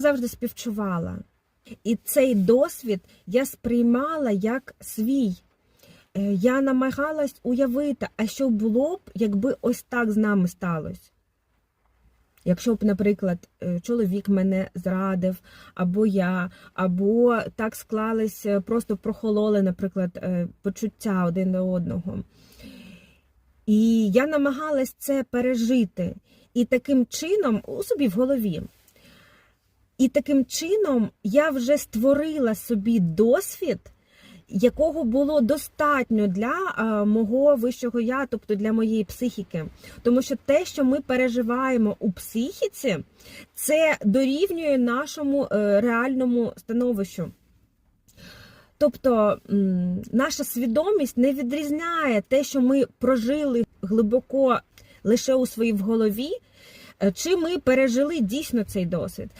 завжди співчувала. І цей досвід я сприймала як свій. Е, Я намагалась уявити, а що було б, якби ось так з нами сталося. Якщо б, наприклад, е, чоловік мене зрадив, або я, або так склались, е, просто прохололи, наприклад, почуття один до одного. І я намагалась це пережити. І таким чином, у собі в голові. І таким чином я вже створила собі досвід, якого було достатньо для мого вищого я, тобто для моєї психіки. Тому що те, що ми переживаємо у психіці, це дорівнює нашому е, реальному становищу. Тобто наша свідомість не відрізняє те, що ми прожили глибоко лише у своїй голові, е, чи ми пережили дійсно цей досвід.